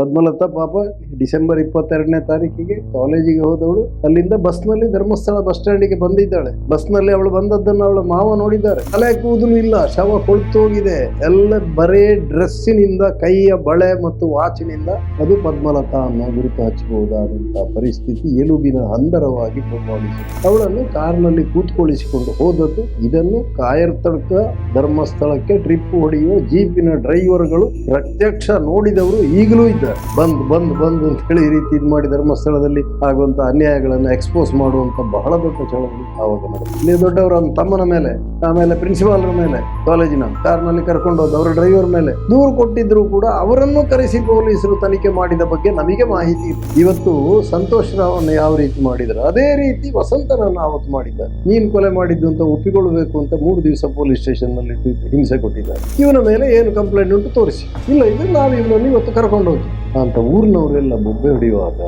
ಪದ್ಮಲತಾ ಪಾಪ ಡಿಸೆಂಬರ್ ಇಪ್ಪತ್ತೆರಡನೇ ತಾರೀಕಿಗೆ ಕಾಲೇಜಿಗೆ ಹೋದವಳು. ಅಲ್ಲಿಂದ ಬಸ್ನಲ್ಲಿ ಧರ್ಮಸ್ಥಳ ಬಸ್ ಸ್ಟ್ಯಾಂಡಿಗೆ ಬಂದಿದ್ದಾಳೆ. ಬಸ್ನಲ್ಲಿ ಅವಳು ಬಂದದ್ದನ್ನು ಅವಳ ಮಾವ ನೋಡಿದ್ದಾರೆ. ತಲೆ ಕೂದಲು ಇಲ್ಲ, ಶವ ಕೊಳ್ತೋಗಿದೆ. ಎಲ್ಲ ಬರೇ ಡ್ರೆಸ್ಸಿನಿಂದ, ಕೈಯ ಬಳೆ ಮತ್ತು ವಾಚಿನಿಂದ ಅದು ಪದ್ಮಲತಾ ಅನ್ನೋ ಗುರುತು ಹಚ್ಚಬಹುದಾದಂತಹ ಪರಿಸ್ಥಿತಿ ಎಲುಬಿನ ಹಂದರವಾಗಿ ಪ್ರಭಾವಿಸಿ ಅವಳನ್ನು ಕಾರ್ನಲ್ಲಿ ಕೂತ್ಕೊಳಿಸಿಕೊಂಡು ಹೋದದ್ದು ಇದನ್ನು ಕಾಯರ್ತಡ್ಕ ಧರ್ಮಸ್ಥಳಕ್ಕೆ ಟ್ರಿಪ್ ಹೊಡೆಯುವ ಜೀಪಿನ ಡ್ರೈವರ್ಗಳು ಪ್ರತ್ಯಕ್ಷ ನೋಡಿದವರು ಈಗಲೂ ಇದ್ದಾರೆ ಬಂದ್ ಬಂದ್ ಬಂದ್ ಅಂತ ಹೇಳಿ ಈ ರೀತಿ ಇದು ಮಾಡಿ ಧರ್ಮಸ್ಥಳದಲ್ಲಿ ಆಗುವಂತ ಅನ್ಯಾಯಗಳನ್ನು ಎಕ್ಸ್ಪೋಸ್ ಮಾಡುವಂತ ಬಹಳ ದೊಡ್ಡ ಚಳವಳಿ ಆವಾಗ. ಇಲ್ಲಿ ದೊಡ್ಡವರ ತಮ್ಮನ ಮೇಲೆ, ಆಮೇಲೆ ಪ್ರಿನ್ಸಿಪಾಲ್ರ ಮೇಲೆ, ಕಾಲೇಜಿನ ಕಾರ್ನಲ್ಲಿ ಕರ್ಕೊಂಡು ಅವರ ಡ್ರೈವರ್ ಮೇಲೆ ದೂರು ಕೊಟ್ಟಿದ್ರು ಕೂಡ ಅವರನ್ನು ಕರೆಸಿ ಪೊಲೀಸರು ತನಿಖೆ ಮಾಡಿದ ಬಗ್ಗೆ ನಮಗೆ ಮಾಹಿತಿ ಇವತ್ತು ಸಂತೋಷ್ ರಾವನ್ನ ಯಾವ ರೀತಿ ಮಾಡಿದ್ರು? ಅದೇ ರೀತಿ ವಸಂತನನ್ನು ಆವತ್ತು ಮಾಡಿದ್ದ ನೀನ್ ಕೊಲೆ ಮಾಡಿದ್ದು ಅಂತ ಒಪ್ಪಿಕೊಳ್ಳಬೇಕು ಅಂತ ಮೂರು ದಿವಸ ಪೊಲೀಸ್ ಸ್ಟೇಷನ್ನಲ್ಲಿ ಹಿಂಸೆ ಕೊಟ್ಟಿದ್ದಾರೆ. ಇವನ ಮೇಲೆ ಏನು ಕಂಪ್ಲೇಂಟ್ ಉಂಟು ತೋರಿಸಿ. ಇಲ್ಲ ಇದು ನಾವು ಇವನನ್ನು ಇವತ್ತು ಕರ್ಕೊಂಡು ಹೋದ್ವಿ ಅಂತ ಊರಿನವರೆಲ್ಲ ಬೊಬ್ಬೆ ಹೊಡೆಯುವಾಗ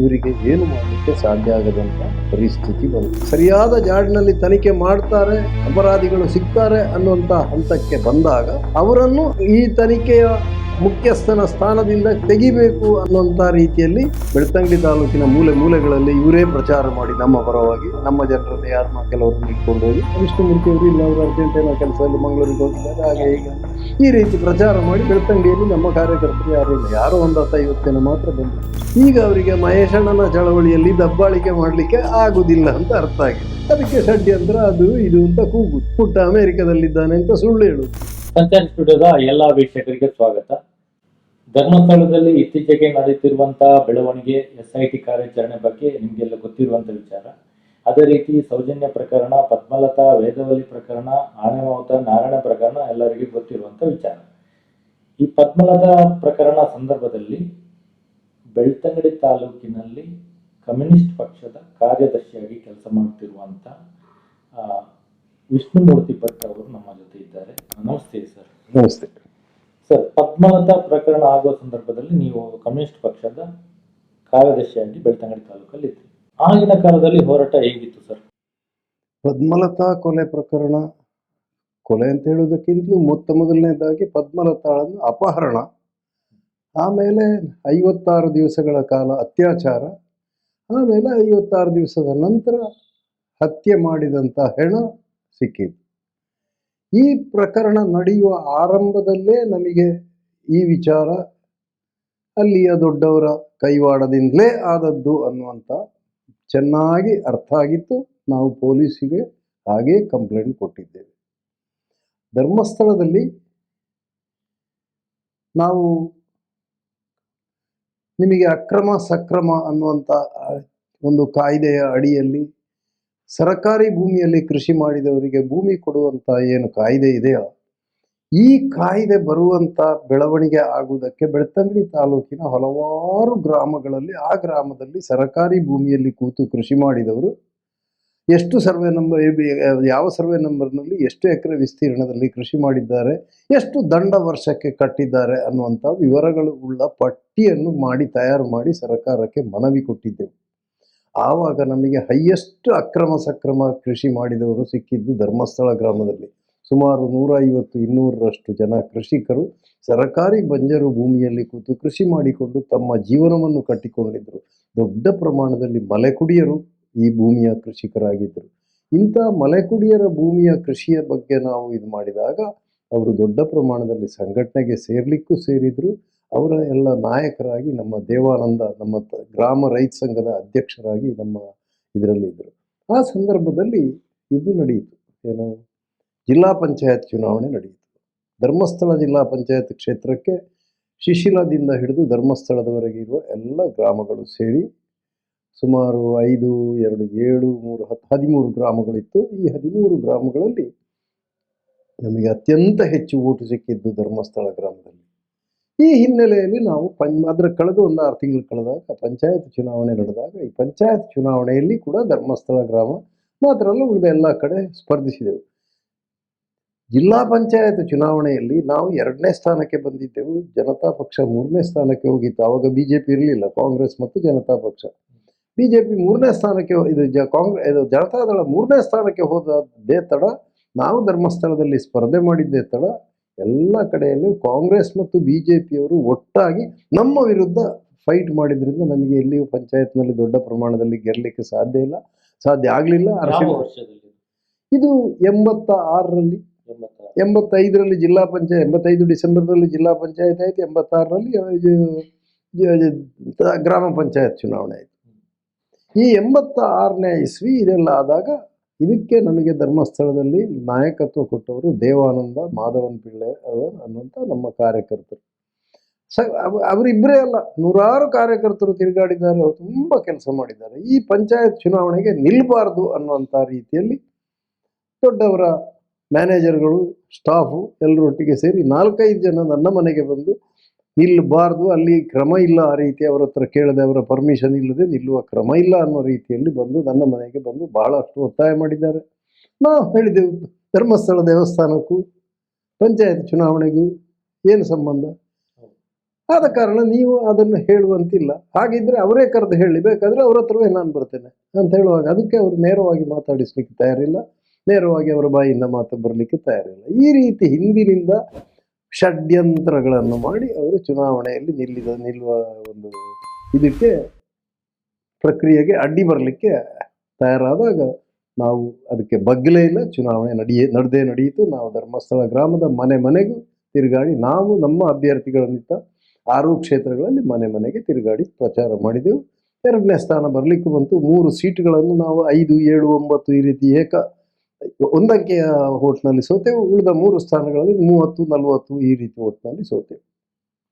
ಇವರಿಗೆ ಏನು ಮಾಡಲಿಕ್ಕೆ ಸಾಧ್ಯ ಆಗದಂತ ಪರಿಸ್ಥಿತಿ ಬಂತು. ಸರಿಯಾದ ಜಾಡಿನಲ್ಲಿ ತನಿಖೆ ಮಾಡ್ತಾರೆ, ಅಪರಾಧಿಗಳು ಸಿಗ್ತಾರೆ ಅನ್ನುವಂತ ಹಂತಕ್ಕೆ ಬಂದಾಗ ಅವರನ್ನು ಈ ತನಿಖೆಯ ಮುಖ್ಯಸ್ಥನ ಸ್ಥಾನದಿಂದ ತೆಗಿಬೇಕು ಅನ್ನುವಂಥ ರೀತಿಯಲ್ಲಿ ಬೆಳ್ತಂಗಡಿ ತಾಲೂಕಿನ ಮೂಲೆ ಮೂಲೆಗಳಲ್ಲಿ ಇವರೇ ಪ್ರಚಾರ ಮಾಡಿ ನಮ್ಮ ಪರವಾಗಿ ನಮ್ಮ ಜನರನ್ನು ಯಾರನ್ನ ಕೆಲವರನ್ನು ಇಟ್ಕೊಂಡು ಹೋಗಿ ವಿಷ್ಣುಮೂರ್ತಿ ಅವರು ಇಲ್ಲ ಅವರು ಅರ್ಜೆಂಟೈನಾ ಕೆಲಸದಲ್ಲಿ ಮಂಗಳೂರಿಗೆ ಹೋಗಿದ್ದಾರೆ, ಹಾಗೆ ಈಗ ಈ ರೀತಿ ಪ್ರಚಾರ ಮಾಡಿ ಬೆಳ್ತಂಗಿಯಲ್ಲಿ ನಮ್ಮ ಕಾರ್ಯಕರ್ತರು ಯಾರೂ ಇಲ್ಲ. ಯಾರೋ ಒಂದು ಹತ್ತು ಐವತ್ತು ಜನ ಮಾತ್ರ ಬಂದರು. ಈಗ ಅವರಿಗೆ ಮಹೇಶಣ್ಣನ ಚಳವಳಿಯಲ್ಲಿ ದಬ್ಬಾಳಿಕೆ ಮಾಡಲಿಕ್ಕೆ ಆಗುದಿಲ್ಲ ಅಂತ ಅರ್ಥ ಆಗಿದೆ. ಅದಕ್ಕೆ ಷಡ್ಯಂತ್ರ ಅದು ಇದು ಅಂತ ಕೂಗು. ಪುಟ್ಟ ಅಮೆರಿಕದಲ್ಲಿದ್ದಾನೆ ಅಂತ ಸುಳ್ಳು ಹೇಳುದು ಸಂಚಾರ ಸ್ಟುಡಿಯೋದ ಎಲ್ಲ ವೀಕ್ಷಕರಿಗೆ ಸ್ವಾಗತ. ಧರ್ಮಸ್ಥಳದಲ್ಲಿ ಇತ್ತೀಚೆಗೆ ನಡೆಯುತ್ತಿರುವಂತಹ ಬೆಳವಣಿಗೆ, ಎಸ್ ಐ ಟಿ ಕಾರ್ಯಾಚರಣೆ ಬಗ್ಗೆ ನಿಮಗೆಲ್ಲ ಗೊತ್ತಿರುವಂತ ವಿಚಾರ. ಅದೇ ರೀತಿ ಸೌಜನ್ಯ ಪ್ರಕರಣ ಪದ್ಮಲತಾ ವೇದವಲ್ಲಿ ಪ್ರಕರಣ ಆನೆಮಾವುತ ನಾರಾಯಣ ಪ್ರಕರಣ ಎಲ್ಲರಿಗೂ ಗೊತ್ತಿರುವಂತ ವಿಚಾರ. ಈ ಪದ್ಮಲತಾ ಪ್ರಕರಣ ಸಂದರ್ಭದಲ್ಲಿ ಬೆಳ್ತಂಗಡಿ ತಾಲೂಕಿನಲ್ಲಿ ಕಮ್ಯುನಿಸ್ಟ್ ಪಕ್ಷದ ಕಾರ್ಯದರ್ಶಿಯಾಗಿ ಕೆಲಸ ಮಾಡುತ್ತಿರುವಂತ ಆ, ವಿಷ್ಣುಮೂರ್ತಿ ಭಟ್ ಅವರು ನಮ್ಮ ಜೊತೆ ಇದ್ದಾರೆ. ನಮಸ್ತೆ ಸರ್. ನಮಸ್ತೆ. ಸರ್ ಪದ್ಮಲತಾ ಪ್ರಕರಣ ಆಗುವ ಸಂದರ್ಭದಲ್ಲಿ ನೀವು ಕಮ್ಯುನಿಸ್ಟ್ ಪಕ್ಷದ ಕಾರ್ಯದರ್ಶಿಯಾಗಿ ಬೆಳ್ತಂಗಡಿ ತಾಲೂಕಲ್ಲಿ ಇದ್ರಿ. ಆಗಿನ ಕಾಲದಲ್ಲಿ ಹೋರಾಟ ಹೇಗಿತ್ತು ಸರ್? ಪದ್ಮಲತಾ ಕೊಲೆ ಪ್ರಕರಣ, ಕೊಲೆ ಅಂತ ಹೇಳುವುದಕ್ಕಿಂತಲೂ ಮೊತ್ತ ಮೊದಲನೇದಾಗಿ ಪದ್ಮಲತಾಳನ್ನು ಅಪಹರಣ, ಆಮೇಲೆ ಐವತ್ತಾರು ದಿವಸಗಳ ಕಾಲ ಅತ್ಯಾಚಾರ, ಆಮೇಲೆ ಐವತ್ತಾರು ದಿವಸದ ನಂತರ ಹತ್ಯೆ ಮಾಡಿದಂಥ ಹೆಣ ಸಿಕ್ಕಿತು ಈ ಪ್ರಕರಣ ನಡೆಯುವ ಆರಂಭದಲ್ಲೇ ನಮಗೆ ಈ ವಿಚಾರ ಅಲ್ಲಿಯ ದೊಡ್ಡವರ ಕೈವಾಡದಿಂದಲೇ ಆದದ್ದು ಅನ್ನುವಂಥ ಚೆನ್ನಾಗಿ ಅರ್ಥ ಆಗಿತ್ತು. ನಾವು ಪೊಲೀಸಿಗೆ ಹಾಗೇ ಕಂಪ್ಲೇಂಟ್ ಕೊಟ್ಟಿದ್ದೇವೆ. ಧರ್ಮಸ್ಥಳದಲ್ಲಿ ನಾವು ನಿಮಗೆ ಅಕ್ರಮ ಸಕ್ರಮ ಅನ್ನುವಂಥ ಒಂದು ಕಾಯ್ದೆಯ ಅಡಿಯಲ್ಲಿ ಸರಕಾರಿ ಭೂಮಿಯಲ್ಲಿ ಕೃಷಿ ಮಾಡಿದವರಿಗೆ ಭೂಮಿ ಕೊಡುವಂಥ ಏನು ಕಾಯ್ದೆ ಇದೆಯೋ? ಈ ಕಾಯ್ದೆ ಬರುವಂಥ ಬೆಳವಣಿಗೆ ಆಗುವುದಕ್ಕೆ ಬೆಳ್ತಂಗಡಿ ತಾಲೂಕಿನ ಹಲವಾರು ಗ್ರಾಮಗಳಲ್ಲಿ, ಆ ಗ್ರಾಮದಲ್ಲಿ ಸರಕಾರಿ ಭೂಮಿಯಲ್ಲಿ ಕೂತು ಕೃಷಿ ಮಾಡಿದವರು, ಎಷ್ಟು ಸರ್ವೆ ನಂಬರ್ ಯಾವ ಸರ್ವೆ ನಂಬರ್ನಲ್ಲಿ ಎಷ್ಟು ಎಕರೆ ವಿಸ್ತೀರ್ಣದಲ್ಲಿ ಕೃಷಿ ಮಾಡಿದ್ದಾರೆ, ಎಷ್ಟು ದಂಡ ವರ್ಷಕ್ಕೆ ಕಟ್ಟಿದ್ದಾರೆ ಅನ್ನುವಂಥ ವಿವರಗಳು ಉಳ್ಳ ಪಟ್ಟಿಯನ್ನು ಮಾಡಿ, ತಯಾರು ಮಾಡಿ ಸರ್ಕಾರಕ್ಕೆ ಮನವಿ ಕೊಟ್ಟಿದ್ದೆವು. ಆವಾಗ ನಮಗೆ ಹೈಯೆಸ್ಟ್ ಅಕ್ರಮ ಸಕ್ರಮ ಕೃಷಿ ಮಾಡಿದವರು ಸಿಕ್ಕಿದ್ದು ಧರ್ಮಸ್ಥಳ ಗ್ರಾಮದಲ್ಲಿ. ಸುಮಾರು ನೂರ ಐವತ್ತು ಇನ್ನೂರರಷ್ಟು ಜನ ಕೃಷಿಕರು ಸರಕಾರಿ ಬಂಜರು ಭೂಮಿಯಲ್ಲಿ ಕೂತು ಕೃಷಿ ಮಾಡಿಕೊಂಡು ತಮ್ಮ ಜೀವನವನ್ನು ಕಟ್ಟಿಕೊಂಡಿದ್ದರು ದೊಡ್ಡ ಪ್ರಮಾಣದಲ್ಲಿ ಮಲೆಕುಡಿಯರು ಈ ಭೂಮಿಯ ಕೃಷಿಕರಾಗಿದ್ದರು ಇಂಥ ಮಲೆಕುಡಿಯರ ಭೂಮಿಯ ಕೃಷಿಯ ಬಗ್ಗೆ ನಾವು ಇದು ಮಾಡಿದಾಗ ಅವರು ದೊಡ್ಡ ಪ್ರಮಾಣದಲ್ಲಿ ಸಂಘಟನೆಗೆ ಸೇರ್ಲಿಕ್ಕೂ ಸೇರಿದ್ರು. ಅವರ ಎಲ್ಲ ನಾಯಕರಾಗಿ ನಮ್ಮ ದೇವಾನಂದ, ನಮ್ಮ ಗ್ರಾಮ ರೈತ ಸಂಘದ ಅಧ್ಯಕ್ಷರಾಗಿ ನಮ್ಮ ಇದರಲ್ಲಿದ್ದರು. ಆ ಸಂದರ್ಭದಲ್ಲಿ ಇದು ನಡೆಯಿತು. ಏನು? ಜಿಲ್ಲಾ ಪಂಚಾಯತ್ ಚುನಾವಣೆ ನಡೆಯಿತು. ಧರ್ಮಸ್ಥಳ ಜಿಲ್ಲಾ ಪಂಚಾಯತ್ ಕ್ಷೇತ್ರಕ್ಕೆ ಶಿಶಿಲದಿಂದ ಹಿಡಿದು ಧರ್ಮಸ್ಥಳದವರೆಗೆ ಇರುವ ಎಲ್ಲ ಗ್ರಾಮಗಳು ಸೇರಿ ಸುಮಾರು ಐದು, ಎರಡು, ಏಳು, ಮೂರು, ಹತ್ತು, ಹದಿಮೂರು ಗ್ರಾಮಗಳಿತ್ತು. ಈ ಹದಿಮೂರು ಗ್ರಾಮಗಳಲ್ಲಿ ನಮಗೆ ಅತ್ಯಂತ ಹೆಚ್ಚು ಓಟು ಸಿಕ್ಕಿದ್ದು ಧರ್ಮಸ್ಥಳ ಗ್ರಾಮದಲ್ಲಿ. ಈ ಹಿನ್ನೆಲೆಯಲ್ಲಿ ನಾವು ಪಂ ಅದರ ಕಳೆದು ಒಂದು ಆರು ತಿಂಗಳು ಕಳೆದಾಗ ಪಂಚಾಯತ್ ಚುನಾವಣೆ ನಡೆದಾಗ ಈ ಪಂಚಾಯತ್ ಚುನಾವಣೆಯಲ್ಲಿ ಕೂಡ ಧರ್ಮಸ್ಥಳ ಗ್ರಾಮ ಮಾತ್ರ ಅಲ್ಲ, ಉಳಿದ ಎಲ್ಲ ಕಡೆ ಸ್ಪರ್ಧಿಸಿದೆವು. ಜಿಲ್ಲಾ ಪಂಚಾಯತ್ ಚುನಾವಣೆಯಲ್ಲಿ ನಾವು ಎರಡನೇ ಸ್ಥಾನಕ್ಕೆ ಬಂದಿದ್ದೆವು. ಜನತಾ ಪಕ್ಷ ಮೂರನೇ ಸ್ಥಾನಕ್ಕೆ ಹೋಗಿತ್ತು. ಆವಾಗ ಬಿ ಜೆ ಪಿ ಇರಲಿಲ್ಲ. ಕಾಂಗ್ರೆಸ್ ಮತ್ತು ಜನತಾ ಪಕ್ಷ. ಬಿ ಜೆ ಪಿ ಮೂರನೇ ಸ್ಥಾನಕ್ಕೆ ಇದು ಜ ಕಾಂಗ್ರೆಸ್ ಇದು ಜನತಾದಳ ಮೂರನೇ ಸ್ಥಾನಕ್ಕೆ ಹೋದದ್ದೇ ತಡ ನಾವು ಧರ್ಮಸ್ಥಳದಲ್ಲಿ ಸ್ಪರ್ಧೆ ಮಾಡಿದ್ದೇ ತಡ ಎಲ್ಲ ಕಡೆಯಲ್ಲಿ ಕಾಂಗ್ರೆಸ್ ಮತ್ತು ಬಿ ಜೆ ಪಿಯವರು ಒಟ್ಟಾಗಿ ನಮ್ಮ ವಿರುದ್ಧ ಫೈಟ್ ಮಾಡಿದ್ರಿಂದ ನಮಗೆ ಎಲ್ಲಿಯೂ ಪಂಚಾಯತ್ನಲ್ಲಿ ದೊಡ್ಡ ಪ್ರಮಾಣದಲ್ಲಿ ಗೆಲ್ಲಲಿಕ್ಕೆ ಸಾಧ್ಯ ಇಲ್ಲ. ಸಾಧ್ಯ ಆಗಲಿಲ್ಲ. ಇದು ಎಂಬತ್ತ ಆರರಲ್ಲಿ ಎಂಬತ್ತೈದರಲ್ಲಿ ಜಿಲ್ಲಾ ಪಂಚಾಯತ್, ಎಂಬತ್ತೈದು ಡಿಸೆಂಬರ್ನಲ್ಲಿ ಜಿಲ್ಲಾ ಪಂಚಾಯತ್ ಆಯಿತು, ಎಂಬತ್ತಾರರಲ್ಲಿ ಗ್ರಾಮ ಪಂಚಾಯತ್ ಚುನಾವಣೆ ಆಯಿತು. ಈ ಎಂಬತ್ತ ಆರನೇ ಇಸ್ವಿ ಇದೆಲ್ಲ ಆದಾಗ ಇದಕ್ಕೆ ನಮಗೆ ಧರ್ಮಸ್ಥಳದಲ್ಲಿ ನಾಯಕತ್ವ ಕೊಟ್ಟವರು ದೇವಾನಂದ ಮಾಧವನ್ ಪಿಳ್ಳೆ ಅವರು ಅನ್ನುವಂಥ ನಮ್ಮ ಕಾರ್ಯಕರ್ತರು. ಸ, ಅವ- ಅವರಿಬ್ಬರೇ ಅಲ್ಲ, ನೂರಾರು ಕಾರ್ಯಕರ್ತರು ತಿರುಗಾಡಿದ್ದಾರೆ, ಅವರು ತುಂಬ ಕೆಲಸ ಮಾಡಿದ್ದಾರೆ. ಈ ಪಂಚಾಯತ್ ಚುನಾವಣೆಗೆ ನಿಲ್ಲಬಾರ್ದು ಅನ್ನುವಂಥ ರೀತಿಯಲ್ಲಿ ದೊಡ್ಡವರ ಮ್ಯಾನೇಜರ್ಗಳು, ಸ್ಟಾಫು ಎಲ್ಲರೂ ಒಟ್ಟಿಗೆ ಸೇರಿ ನಾಲ್ಕೈದು ಜನ ನನ್ನ ಮನೆಗೆ ಬಂದು ನಿಲ್ಲಬಾರ್ದು, ಅಲ್ಲಿ ಕ್ರಮ ಇಲ್ಲ ಆ ರೀತಿ ಅವರ ಹತ್ರ ಕೇಳದೆ ಅವರ ಪರ್ಮಿಷನ್ ಇಲ್ಲದೆ ನಿಲ್ಲುವ ಕ್ರಮ ಇಲ್ಲ ಅನ್ನೋ ರೀತಿಯಲ್ಲಿ ಬಂದು ನನ್ನ ಮನೆಗೆ ಬಂದು ಬಹಳಷ್ಟು ಒತ್ತಾಯ ಮಾಡಿದ್ದಾರೆ. ನಾವು ಹೇಳಿದೆವು ಧರ್ಮಸ್ಥಳ ದೇವಸ್ಥಾನಕ್ಕೂ, ಪಂಚಾಯತ್ ಚುನಾವಣೆಗೂ ಏನು ಸಂಬಂಧ? ಆದ ಕಾರಣ ನೀವು ಅದನ್ನು ಹೇಳುವಂತಿಲ್ಲ. ಹಾಗಿದ್ರೆ ಅವರೇ ಕರೆದು ಹೇಳಿ, ಬೇಕಾದರೆ ಅವ್ರ ಹತ್ರವೇ ನಾನು ಬರ್ತೇನೆ ಅಂತ ಹೇಳುವಾಗ ಅದಕ್ಕೆ ಅವರು ನೇರವಾಗಿ ಮಾತಾಡಿಸ್ಲಿಕ್ಕೆ ತಯಾರಿಲ್ಲ. ನೇರವಾಗಿ ಅವರ ಬಾಯಿಂದ ಮಾತು ಬರಲಿಕ್ಕೆ ತಯಾರಿಲ್ಲ. ಈ ರೀತಿ ಹಿಂದಿನಿಂದ ಷಡ್ಯಂತ್ರಗಳನ್ನು ಮಾಡಿ ಅವರು ಚುನಾವಣೆಯಲ್ಲಿ ನಿಲ್ಲಿದ, ನಿಲ್ಲುವ ಒಂದು ಇದಕ್ಕೆ ಪ್ರಕ್ರಿಯೆಗೆ ಅಡ್ಡಿ ಬರಲಿಕ್ಕೆ ತಯಾರಾದಾಗ ನಾವು ಅದಕ್ಕೆ ಬಗ್ಗಲೇ ಇಲ್ಲ. ಚುನಾವಣೆ ನಡೆಯೇ, ನಡೆದೇ ನಡೆಯಿತು. ನಾವು ಧರ್ಮಸ್ಥಳ ಗ್ರಾಮದ ಮನೆ ಮನೆಗೂ ತಿರುಗಾಡಿ ನಾವು ನಮ್ಮ ಅಭ್ಯರ್ಥಿಗಳನ್ನಿತ್ತ ಆರು ಕ್ಷೇತ್ರಗಳಲ್ಲಿ ಮನೆ ಮನೆಗೆ ತಿರುಗಾಡಿ ಪ್ರಚಾರ ಮಾಡಿದೆವು. ಎರಡನೇ ಸ್ಥಾನ ಬರಲಿಕ್ಕೂ ಬಂತು. ಮೂರು ಸೀಟುಗಳನ್ನು ನಾವು ಐದು, ಏಳು, ಒಂಬತ್ತು ಈ ರೀತಿ ಏಕ ಒಂದಂಕೆಯ ಓಟ್ನಲ್ಲಿ ಸೋತೆವು ಉಳಿದ ಮೂರು ಸ್ಥಾನಗಳಲ್ಲಿ ಮೂವತ್ತು ನಲವತ್ತು ಈ ರೀತಿ ಓಟ್ನಲ್ಲಿ ಸೋತೆವು.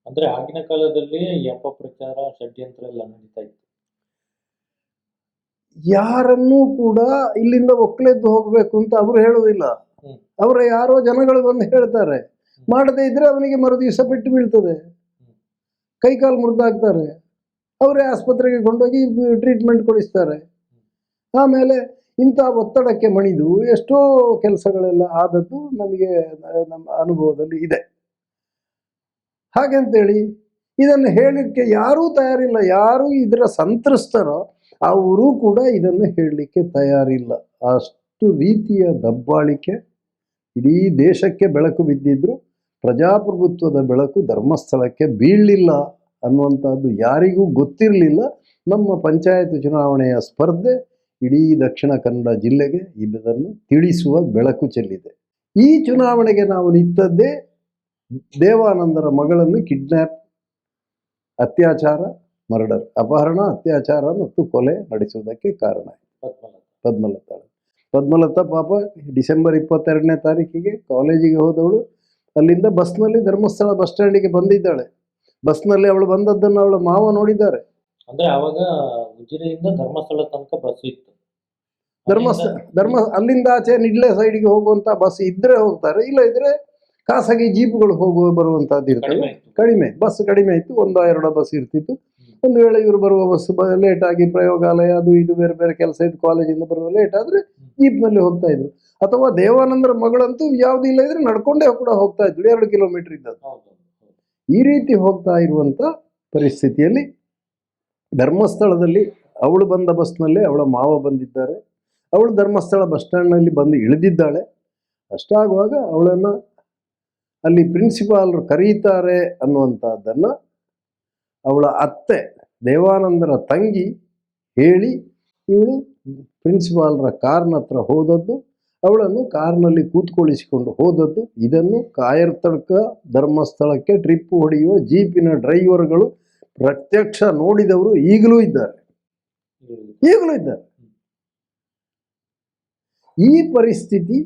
ಅಂದ್ರೆ ಆಗಿನ ಕಾಲದಲ್ಲಿ ಯಪ ಪ್ರಚಾರ ಷಡ್ಯಂತ್ರ ಎಲ್ಲ ನಡೀತಾ ಇತ್ತು. ಯಾರನ್ನೂ ಕೂಡ ಇಲ್ಲಿಂದ ಒಕ್ಕಲೆದ್ದು ಹೋಗ್ಬೇಕು ಅಂತ ಅವರು ಹೇಳುವುದಿಲ್ಲ. ಅವರ ಯಾರೋ ಜನಗಳು ಬಂದು ಹೇಳ್ತಾರೆ. ಮಾಡದೇ ಇದ್ರೆ ಅವನಿಗೆ ಮರು ದಿವಸ ಪೆಟ್ಟು ಬೀಳ್ತದೆ ಕೈಕಾಲು ಮುರಿದಾಗ್ತಾರೆ. ಅವರೇ ಆಸ್ಪತ್ರೆಗೆ ಕೊಂಡೋಗಿ ಟ್ರೀಟ್ಮೆಂಟ್ ಕೊಡಿಸ್ತಾರೆ. ಆಮೇಲೆ ಇಂಥ ಒತ್ತಡಕ್ಕೆ ಮಣಿದು ಎಷ್ಟೋ ಕೆಲಸಗಳೆಲ್ಲ ಆದದ್ದು ನಮಗೆ, ನಮ್ಮ ಅನುಭವದಲ್ಲಿ ಇದೆ. ಹಾಗೆಂತೇಳಿ, ಇದನ್ನು ಹೇಳಲಿಕ್ಕೆ ಯಾರೂ ತಯಾರಿಲ್ಲ. ಯಾರು ಇದರ ಸಂತ್ರಸ್ತರೋ, ಅವರು ಕೂಡ ಇದನ್ನು ಹೇಳಲಿಕ್ಕೆ ತಯಾರಿಲ್ಲ. ಅಷ್ಟು ರೀತಿಯ ದಬ್ಬಾಳಿಕೆ ಇಡೀ ದೇಶಕ್ಕೆ ಬೆಳಕು ಬಿದ್ದಿದ್ರು, ಪ್ರಜಾಪ್ರಭುತ್ವದ ಬೆಳಕು ಧರ್ಮಸ್ಥಳಕ್ಕೆ ಬೀಳಲಿಲ್ಲ ಅನ್ನುವಂಥದ್ದು ಯಾರಿಗೂ ಗೊತ್ತಿರಲಿಲ್ಲ. ನಮ್ಮ ಪಂಚಾಯತ್ ಚುನಾವಣೆಯ ಸ್ಪರ್ಧೆ ಇಡೀ ದಕ್ಷಿಣ ಕನ್ನಡ ಜಿಲ್ಲೆಗೆ ಇದನ್ನು ತಿಳಿಸುವ ಬೆಳಕು ಚೆಲ್ಲಿದೆ. ಈ ಚುನಾವಣೆಗೆ ನಾವು ನಿಂತದ್ದೇ ದೇವಾನಂದರ ಮಗಳನ್ನು ಕಿಡ್ನ್ಯಾಪ್ ಅತ್ಯಾಚಾರ, ಮರ್ಡರ್, ಅಪಹರಣ, ಅತ್ಯಾಚಾರ ಮತ್ತು ಕೊಲೆ ನಡೆಸುವುದಕ್ಕೆ ಕಾರಣ ಪದ್ಮಲತಾ. ಪದ್ಮಲತಾ ಪಾಪ ಡಿಸೆಂಬರ್ ಇಪ್ಪತ್ತೆರಡನೇ ತಾರೀಕಿಗೆ ಕಾಲೇಜಿಗೆ ಹೋದವಳು. ಅಲ್ಲಿಂದ ಬಸ್ನಲ್ಲಿ ಧರ್ಮಸ್ಥಳ ಬಸ್ ಸ್ಟ್ಯಾಂಡಿಗೆ ಬಂದಿದ್ದಾಳೆ. ಬಸ್ನಲ್ಲಿ ಅವಳು ಬಂದದ್ದನ್ನು ಅವಳ ಮಾವ ನೋಡಿದ್ದಾರೆ. ಅಂದ್ರೆ ಅವಾಗ ಉಜಿರೆಯಿಂದ ಧರ್ಮಸ್ಥಳ ತನಕ ಬಸ್ ಇತ್ತು. ಧರ್ಮಸ್ಥಳ ಧರ್ಮ ಅಲ್ಲಿಂದ ಆಚೆ ನಿಡ್ಲೆ ಸೈಡ್ಗೆ ಹೋಗುವಂತ ಬಸ್ ಇದ್ರೆ ಹೋಗ್ತಾರೆ ಇಲ್ಲ ಇದ್ರೆ ಖಾಸಗಿ ಜೀಪ್ಗಳು ಹೋಗುವ ಬರುವಂತಹದ್ದು ಇರ್ತವೆ ಕಡಿಮೆ ಬಸ್ ಕಡಿಮೆ ಇತ್ತು ಒಂದಾ ಎರಡು ಬಸ್ ಇರ್ತಿತ್ತು. ಒಂದು ವೇಳೆ ಇವರು ಬರುವ ಬಸ್ ಲೇಟ್ ಆಗಿ ಪ್ರಯೋಗಾಲಯ ಅದು ಇದು ಬೇರೆ ಬೇರೆ ಕೆಲಸ ಇದ್ದು ಕಾಲೇಜಿಂದ ಬರುವ ಲೇಟ್ ಆದ್ರೆ ಜೀಪ್ನಲ್ಲಿ ಹೋಗ್ತಾ ಇದ್ರು. ಅಥವಾ ದೇವಾನಂದರ ಮಗಳಂತೂ ಯಾವ್ದು ಇಲ್ಲ ಇದ್ರೆ ನಡ್ಕೊಂಡೇ ಕೂಡ ಹೋಗ್ತಾ ಇದ್ರು ಎರಡು ಕಿಲೋಮೀಟರ್ ಇದ್ದದ್ದು. ಹೌದು. ಈ ರೀತಿ ಹೋಗ್ತಾ ಇರುವಂತ ಪರಿಸ್ಥಿತಿಯಲ್ಲಿ ಧರ್ಮಸ್ಥಳದಲ್ಲಿ ಅವಳು ಬಂದ ಬಸ್ನಲ್ಲಿ ಅವಳ ಮಾವ ಬಂದಿದ್ದಾರೆ. ಅವಳು ಧರ್ಮಸ್ಥಳ ಬಸ್ ಸ್ಟ್ಯಾಂಡ್ನಲ್ಲಿ ಬಂದು ಇಳಿದಿದ್ದಾಳೆ. ಅಷ್ಟಾಗುವಾಗ ಅವಳನ್ನು ಅಲ್ಲಿ ಪ್ರಿನ್ಸಿಪಾಲ್ರು ಕರೀತಾರೆ ಅನ್ನುವಂಥದ್ದನ್ನು ಅವಳ ಅತ್ತೆ ದೇವಾನಂದರ ತಂಗಿ ಹೇಳಿ, ಇವಳು ಪ್ರಿನ್ಸಿಪಾಲ್ರ ಕಾರ್ನ ಹತ್ರ ಹೋದದ್ದು, ಅವಳನ್ನು ಕಾರ್ನಲ್ಲಿ ಕೂತ್ಕೊಳ್ಳಿಸಿಕೊಂಡು ಹೋದದ್ದು, ಇದನ್ನು ಕಾಯರ್ ತಡ್ಕ ಧರ್ಮಸ್ಥಳಕ್ಕೆ ಟ್ರಿಪ್ ಹೊಡೆಯುವ ಜೀಪಿನ ಡ್ರೈವರ್ಗಳು ಪ್ರತ್ಯಕ್ಷ ನೋಡಿದವರು ಈಗಲೂ ಇದ್ದಾರೆ. ಈಗಲೂ ಇದ್ದಾರೆ. ಈ ಪರಿಸ್ಥಿತಿ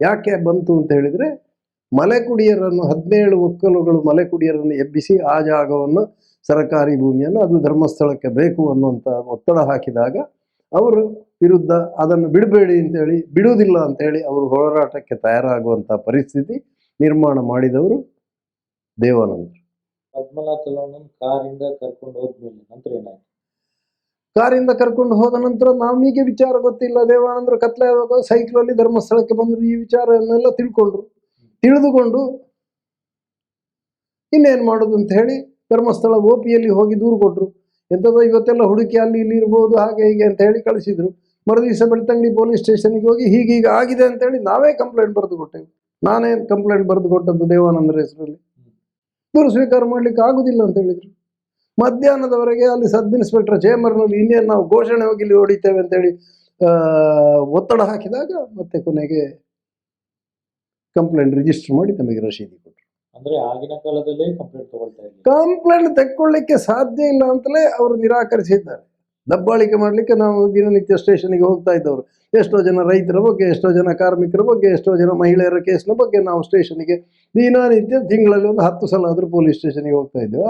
ಯಾಕೆ ಬಂತು ಅಂತ ಹೇಳಿದ್ರೆ ಮಲೆಕುಡಿಯರನ್ನು ಹದಿನೇಳು ಒಕ್ಕಲುಗಳು ಮಲೆಕುಡಿಯರನ್ನು ಎಬ್ಬಿಸಿ ಆ ಜಾಗವನ್ನು ಸರಕಾರಿ ಭೂಮಿಯನ್ನು ಅದು ಧರ್ಮಸ್ಥಳಕ್ಕೆ ಬೇಕು ಅನ್ನುವಂಥ ಒತ್ತಡ ಹಾಕಿದಾಗ ಅವರು ವಿರುದ್ಧ ಅದನ್ನು ಬಿಡಬೇಡಿ ಅಂತೇಳಿ ಬಿಡುವುದಿಲ್ಲ ಅಂತೇಳಿ ಅವರು ಹೋರಾಟಕ್ಕೆ ತಯಾರಾಗುವಂಥ ಪರಿಸ್ಥಿತಿ ನಿರ್ಮಾಣ ಮಾಡಿದವರು ದೇವಾನಂದರು. ಪದ್ಮನಾಥ ಕಾರಿಂದ ಕರ್ಕೊಂಡು ಹೋದ್ಮೇಲೆ ನಂತರ ಏನಾಯ್ತು? ಕಾರಿಂದ ಕರ್ಕೊಂಡು ಹೋದ ನಂತರ ನಮಗೆ ವಿಚಾರ ಗೊತ್ತಿಲ್ಲ. ದೇವಾನಂದರು ಕತ್ಲೆ ಆಗುವಾಗ ಸೈಕಲಲ್ಲಿ ಧರ್ಮಸ್ಥಳಕ್ಕೆ ಬಂದರು. ಈ ವಿಚಾರವನ್ನೆಲ್ಲ ತಿಳ್ಕೊಂಡ್ರು. ತಿಳಿದುಕೊಂಡು ಇನ್ನೇನು ಮಾಡೋದು ಅಂತ ಹೇಳಿ ಧರ್ಮಸ್ಥಳ ಓ ಪಿಯಲ್ಲಿ ಹೋಗಿ ದೂರು ಕೊಟ್ಟರು ಎಂಥದೋ ಇವತ್ತೆಲ್ಲ ಹುಡುಕಿ ಅಲ್ಲಿ ಇಲ್ಲಿ ಇರ್ಬೋದು, ಹಾಗೆ ಹೀಗೆ ಅಂತ ಹೇಳಿ ಕಳಿಸಿದ್ರು. ಮರುದಿವಸ ಬೆಳ್ತಂಗಡಿ ಪೊಲೀಸ್ ಸ್ಟೇಷನ್ಗೆ ಹೋಗಿ ಹೀಗೆ ಹೀಗೀಗ ಆಗಿದೆ ಅಂತ ಹೇಳಿ ನಾವೇ ಕಂಪ್ಲೇಂಟ್ ಬರೆದು ಕೊಟ್ಟೆವು. ನಾನೇ ಕಂಪ್ಲೇಂಟ್ ಬರೆದು ಕೊಟ್ಟದ್ದು ದೇವಾನಂದರ ಹೆಸರಲ್ಲಿ? ದೂರು ಸ್ವೀಕಾರ ಮಾಡ್ಲಿಕ್ಕೆ ಆಗುದಿಲ್ಲ ಅಂತ ಹೇಳಿದ್ರು. ಮಧ್ಯಾಹ್ನದವರೆಗೆ ಅಲ್ಲಿ ಸಬ್ ಇನ್ಸ್ಪೆಕ್ಟರ್ ಚೇಂಬರ್ನಲ್ಲಿ ಇನ್ನೇನು ನಾವು ಘೋಷಣೆ ಹೋಗಿ ಇಲ್ಲಿ ಹೊಡಿತೇವೆ ಅಂತೇಳಿ ಆ, ಒತ್ತಡ ಹಾಕಿದಾಗ ಮತ್ತೆ ಕೊನೆಗೆ ಕಂಪ್ಲೇಂಟ್ ರಿಜಿಸ್ಟರ್ ಮಾಡಿ ತಮಗೆ ರಶೀದಿ ಕೊಟ್ಟರು. ಅಂದ್ರೆ ಆಗಿನ ಕಾಲದಲ್ಲೇ ಕಂಪ್ಲೇಂಟ್ ತಗೊಳ್ತಾ ಕಂಪ್ಲೇಂಟ್ ತೆಕ್ಕೊಳ್ಳಿಕ್ಕೆ ಸಾಧ್ಯ ಇಲ್ಲ ಅಂತಲೇ ಅವರು ನಿರಾಕರಿಸಿದ್ದಾರೆ. ದಬ್ಬಾಳಿಕೆ ಮಾಡಲಿಕ್ಕೆ ನಾವು ದಿನನಿತ್ಯ ಸ್ಟೇಷನ್ಗೆ ಹೋಗ್ತಾ ಇದ್ದವರು. ಎಷ್ಟೋ ಜನ ರೈತರ ಬಗ್ಗೆ ಎಷ್ಟೋ ಜನ ಕಾರ್ಮಿಕರ ಬಗ್ಗೆ ಎಷ್ಟೋ ಜನ ಮಹಿಳೆಯರ ಕೇಸ್ನ ಬಗ್ಗೆ ನಾವು ಸ್ಟೇಷನ್ಗೆ ದಿನನಿತ್ಯ ತಿಂಗಳಲ್ಲಿ ಒಂದು ಹತ್ತು ಸಲ ಆದರೂ ಪೊಲೀಸ್ ಸ್ಟೇಷನ್ಗೆ ಹೋಗ್ತಾ ಇದ್ದೇವೆ.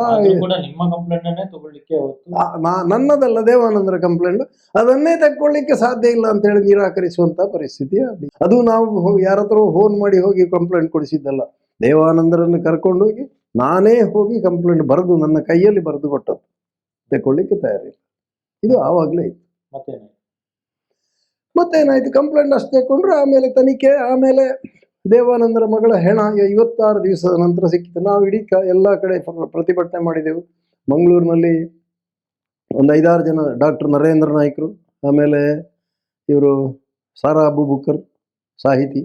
ನನ್ನದಲ್ಲ ದೇವಾನಂದರ ಕಂಪ್ಲೇಂಟ್. ಅದನ್ನೇ ತಕ್ಕೊಳ್ಳಿಕ್ಕೆ ಸಾಧ್ಯ ಇಲ್ಲ ಅಂತ ಹೇಳಿ ನಿರಾಕರಿಸುವಂತಹ ಪರಿಸ್ಥಿತಿ ಅಲ್ಲಿ. ಅದು ನಾವು ಯಾರತ್ರ ಯಾರ ಹತ್ರ ಫೋನ್ ಮಾಡಿ ಹೋಗಿ ಕಂಪ್ಲೇಂಟ್ ಕೊಡಿಸಿದ್ದಲ್ಲ. ದೇವಾನಂದರನ್ನು ಕರ್ಕೊಂಡು ಹೋಗಿ ನಾನೇ ಹೋಗಿ ಕಂಪ್ಲೇಂಟ್ ಬರೆದು ನನ್ನ ಕೈಯಲ್ಲಿ ಬರೆದು ಕೊಟ್ಟದ್ದು. ತಗೊಳ್ಳಿಕ್ಕೆ ತಯಾರಿಲ್ಲ. ಇದು ಆವಾಗಲೇ ಇತ್ತು. ಮತ್ತೇನಾಯ್ತು ಮತ್ತೇನಾಯ್ತು? ಕಂಪ್ಲೇಂಟ್ ಅಷ್ಟು ತಗೊಂಡ್ರು ಆಮೇಲೆ ತನಿಖೆ ಆಮೇಲೆ ದೇವಾನಂದರ ಮಗಳ ಹೆಣ ಐವತ್ತಾರು ದಿವಸದ ನಂತರ ಸಿಕ್ಕಿತು. ನಾವು ಇಡೀ ಕ ಎಲ್ಲ ಕಡೆ ಪ್ರತಿಭಟನೆ ಮಾಡಿದೆವು. ಮಂಗಳೂರಿನಲ್ಲಿ ಒಂದು ಐದಾರು ಜನ ಡಾಕ್ಟರ್ ನರೇಂದ್ರ ನಾಯ್ಕರು ಆಮೇಲೆ ಇವರು ಸಾರಾ ಅಬುಬುಕರ್ ಸಾಹಿತಿ